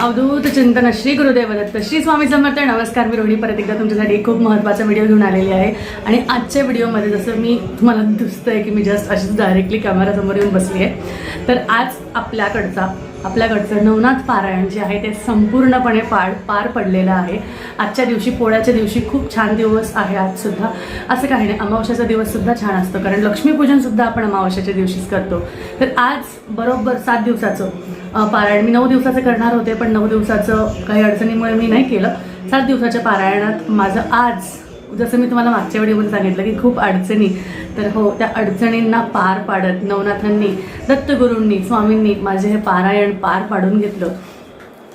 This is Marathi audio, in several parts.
अवधूत चिंतन श्री गुरुदेव दत्त श्री स्वामी समर्थ नमस्कार. मी रोहिणी. परत एकदा तुमच्यासाठी खूप महत्त्वाचा व्हिडिओ घेऊन आलेली आहे. आणि आजच्या व्हिडिओमध्ये जसं मी तुम्हाला दिसतं आहे की मी जस्ट अशीच डायरेक्टली कॅमेरासमोर येऊन बसली आहे तर आज आपल्याकडचा आपल्याकडचं नवनाथ पारायण जे आहे ते संपूर्णपणे पार पार पडलेलं आहे. आजच्या दिवशी पोळ्याच्या दिवशी खूप छान दिवस आहे आजसुद्धा असं काही नाही अमावस्याचा दिवससुद्धा छान असतो कारण लक्ष्मीपूजनसुद्धा आपण अमावस्याच्या दिवशीच करतो. तर आज बरोबर सात दिवसाचं पारायण. मी नऊ दिवसाचं करणार होते पण नऊ दिवसाचं काही अडचणीमुळे मी नाही केलं. सात दिवसाच्या पारायणात माझं आज जसं मी तुम्हाला मागच्या व्हिडिओमध्ये सांगितलं की खूप अडचणी तर हो त्या अडचणींना पार पाडत नवनाथांनी दत्तगुरूंनी स्वामींनी माझे हे पारायण पार पाडून घेतलं.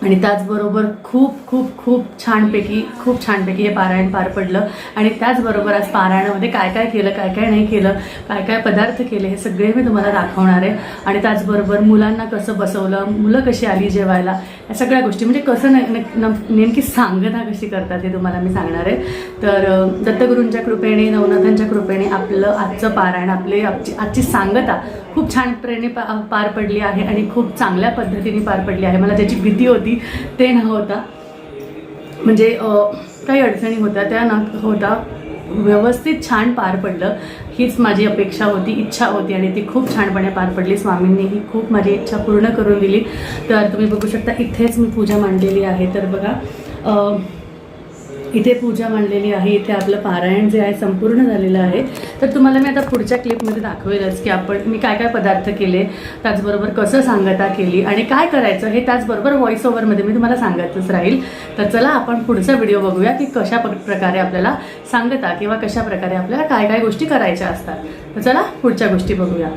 आणि त्याचबरोबर खूप खूप खूप छानपैकी खूप छानपैकी हे पारायण पार पडलं. आणि त्याचबरोबर आज पारायणामध्ये काय काय केलं काय काय नाही केलं काय काय पदार्थ केले हे सगळे मी तुम्हाला दाखवणार आहे. आणि त्याचबरोबर मुलांना कसं बसवलं मुलं कशी आली जेवायला या सगळ्या गोष्टी. म्हणजे कसं ने- नेमकी सांगता कशी करतात हे तुम्हाला मी सांगणार आहे. तर दत्तगुरूंच्या कृपेने नवनाथांच्या कृपेने आपलं आजचं पारायण आपले आजची आजची सांगता खूप छान पा पार पडली आहे आणि खूप चांगल्या पद्धतीने पार पडली आहे. मला त्याची भीती होती ते न होता. म्हणजे काही अडचणी होत्या त्या न होता व्यवस्थित छान पार पडलं. हीच माझी अपेक्षा होती इच्छा होती आणि ती खूप छानपणे पार पडली. स्वामींनी ही खूप माझी इच्छा पूर्ण करून दिली. तर तुम्ही बघू शकता इथेच मी पूजा मांडलेली आहे. तर बघा इथे पूजा मांडलेली आहे इथे आपलं पारायण जे आहे संपूर्ण झालेलं आहे. तर तुम्हाला मी आता पुढच्या क्लिपमध्ये दाखवेलच की आपण मी काय काय पदार्थ केले त्याचबरोबर कसं सांगता केली आणि काय करायचं हे त्याचबरोबर व्हॉइस ओव्हरमध्ये मी तुम्हाला सांगतच राहील. तर चला आपण पुढचा व्हिडिओ बघूया की कशा प्रकारे आपल्याला सांगता किंवा कशा प्रकारे आपल्याला काय काय गोष्टी करायच्या असतात. तर चला पुढच्या गोष्टी बघूया.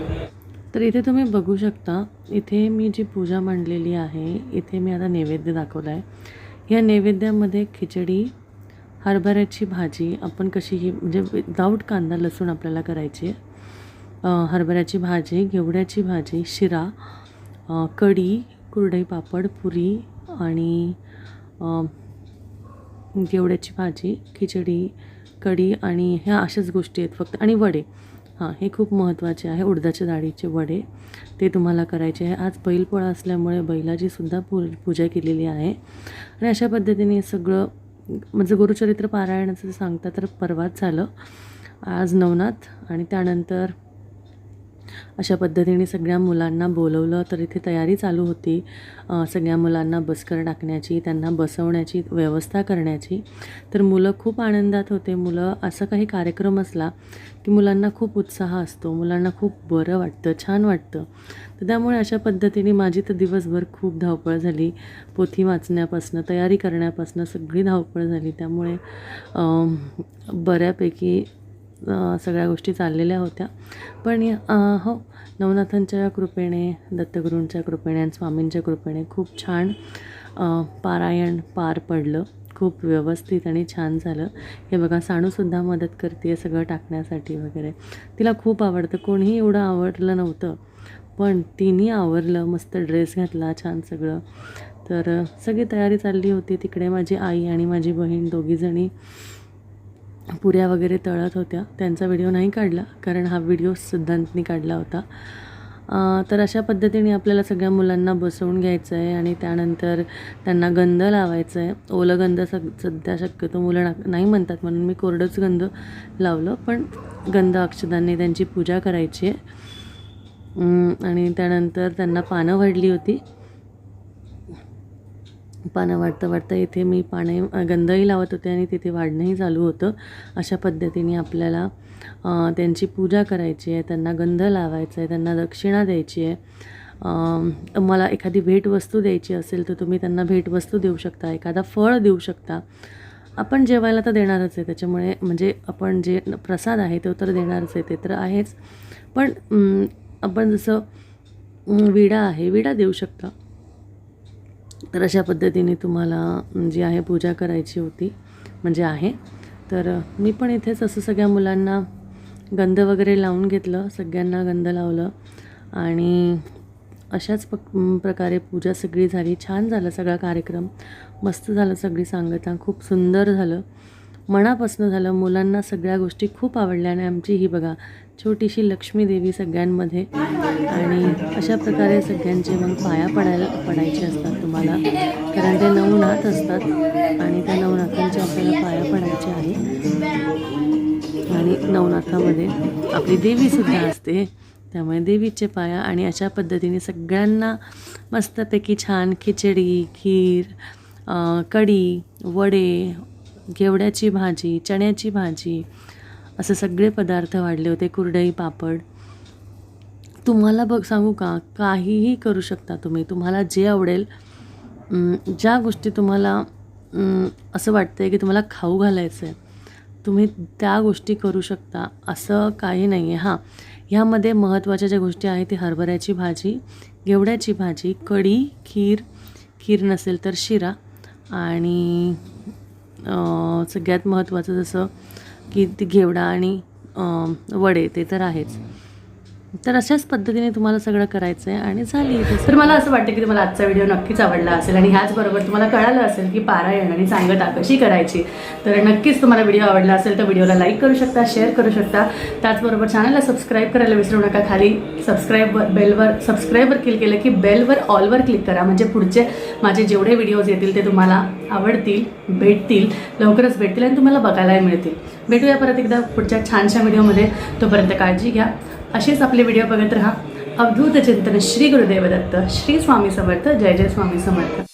तर इथे तुम्ही बघू शकता इथे मी जी पूजा मांडलेली आहे इथे मी आता नैवेद्य दाखवला आहे या नैवेद्यामध्ये खिचडी हरभऱ्याची भाजी आपण कशी ही म्हणजे विदाऊट कांदा लसूण आपल्याला करायची आहे. हरभऱ्याची भाजी घेवड्याची भाजी शिरा कढी कुरडई पापड पुरी आणि घेवड्याची भाजी खिचडी कढी आणि ह्या अशाच गोष्टी आहेत फक्त. आणि वडे. हां हे खूप महत्त्वाचे आहे. उडदाच्या डाळीचे वडे. ते तुम्हाला करायचे आहे. आज बैलपोळा असल्यामुळे बैलाचीसुद्धा पू पूजा केलेली आहे. आणि अशा पद्धतीने सगळं म्हणजे गुरुचरित्र पारायणाचं सांगता तर परवाच झालं. आज नवनाथ आणि त्यानंतर अशा पद्धतीने सगळ्या मुलांना बोलवलं तर इथे तयारी चालू होती. सगळ्या मुलांना बसकर टाकण्याची त्यांना बसवण्याची व्यवस्था करण्याची. तर मुलं खूप आनंदात होते. मुलं असं काही कार्यक्रम असला की मुलांना खूप उत्साह असतो मुलांना खूप बरं वाटतं छान वाटतं. तर त्यामुळे अशा पद्धतीने माझी तर दिवसभर खूप धावपळ झाली. पोथी वाचण्यापासनं तयारी करण्यापासनं सगळी धावपळ झाली. त्यामुळे बऱ्यापैकी सगळ्या गोष्टी चाललेल्या होत्या. पण हो नवनाथांच्या कृपेने दत्तगुरूंच्या कृपेने आणि स्वामींच्या कृपेने खूप छान पारायण पार पडलं. खूप व्यवस्थित आणि छान झालं. हे बघा साणूसुद्धा मदत करते आहे सगळं टाकण्यासाठी वगैरे. तिला खूप आवडतं. कोणीही एवढं आवडलं नव्हतं पण तिने आवरलं मस्त ड्रेस घातला छान सगळं. तर सगळी तयारी चालली होती. तिकडे माझी आई आणि माझी बहीण दोघीजणी पुऱ्या वगैरे तळत होत्या. त्यांचा व्हिडिओ नाही काढला कारण हा व्हिडिओ सिद्धांतनी काढला होता. तर अशा पद्धतीने आपल्याला सगळ्या मुलांना बसवून घ्यायचं आहे आणि त्यानंतर त्यांना गंध लावायचं आहे ओलं गंध सग सध्या शक्यतो मुलं ना नाही म्हणतात म्हणून मी कोरडंच गंध लावलं पण गंध अक्षदांनी त्यांची पूजा करायची आहे. आणि त्यानंतर त्यांना पानं वाढली होती. पानं वाढता वाढता इथे मी पाने गंधही लावत होते आणि तिथे वाढणंही चालू होतं. अशा पद्धतीने आपल्याला त्यांची पूजा करायची आहे त्यांना गंध लावायचा आहे त्यांना दक्षिणा द्यायची आहे. मला एखादी भेटवस्तू द्यायची असेल तर तुम्ही त्यांना भेटवस्तू देऊ शकता एखादा फळ देऊ शकता. आपण जेवायला तर देणारच आहे त्याच्यामुळे म्हणजे आपण जे प्रसाद आहे तो तर देणारच आहे ते तर आहेच. पण आपण जसं विडा आहे विडा देऊ शकता. तर अशा पद्धतीने तुम्हाला जी आहे पूजा करायची होती म्हणजे आहे. तर मी पण इथेच असं सगळ्या मुलांना गंध वगैरे लावून घेतलं सगळ्यांना गंध लावलं आणि अशाच प प्रकारे पूजा सगळी झाली. छान झालं सगळा कार्यक्रम. मस्त झालं सगळी सांगता. खूप सुंदर झालं. मनापासून झालं. मुलांना सगळ्या गोष्टी खूप आवडल्या आणि आमची ही बघा छोटीशी लक्ष्मी देवी सगळ्यांमध्ये. आणि अशा प्रकारे सगळ्यांचे मग पाया पडायला पडायचे असतात तुम्हाला. कारण ते नऊ नाथ असतात आणि त्या नवनाथांच्या आपल्याला पाया पडायचे आहे. आणि नवनाथामध्ये आपली देवीसुद्धा असते. त्यामुळे देवीचे पाया आणि अशा पद्धतीने सगळ्यांना मस्तपैकी छान खिचडी खीर कढी वडे घेवड्याची भाजी चण्याची भाजी असे सगळे पदार्थ वाढले होते कुरडई पापड. तुम्हाला बघ सांगू का? काहीही करू शकता तुम्ही. तुम्हाला जे आवडेल ज्या गोष्टी तुम्हाला असं वाटतं आहे की तुम्हाला खाऊ घालायचं आहे तुम्ही त्या गोष्टी करू शकता. असं काही नाही आहे हां ह्यामध्ये महत्त्वाच्या ज्या गोष्टी आहेत ती हरभऱ्याची भाजी घेवड्याची भाजी कढी खीर खीर नसेल तर शिरा आणि सगळ्यात महत्त्वाचं जसं की ती घेवडा आणि वडे ते तर आहेच. तर अशाच पद्धतीने तुम्हाला सगळं करायचं आहे आणि झाली तर मला असं वाटतं की तुम्हाला आजचा व्हिडिओ नक्कीच आवडला असेल आणि ह्याचबरोबर तुम्हाला कळालं असेल की पारायण आणि सांगता कशी करायची. तर नक्कीच तुम्हाला व्हिडिओ आवडला असेल तर व्हिडिओला लाईक करू शकता शेअर करू शकता. त्याचबरोबर चॅनलला सबस्क्राईब करायला विसरू नका खाली. सबस्क्राईब बेलवर सबस्क्राईबवर क्लिक केलं की बेलवर ऑलवर क्लिक करा. म्हणजे पुढचे माझे जेवढे व्हिडिओज येतील ते तुम्हाला आवडतील भेटतील लवकरच भेटतील आणि तुम्हाला बघायलाही मिळतील. भेटूया परत एकदा पुढच्या छानशा व्हिडिओमध्ये तोपर्यंत काळजी घ्या. असेच आपले व्हिडिओ बघत राहा. अवधूत चिंतन श्री गुरुदेव दत्त. श्री स्वामी समर्थ. जय जय स्वामी समर्थ.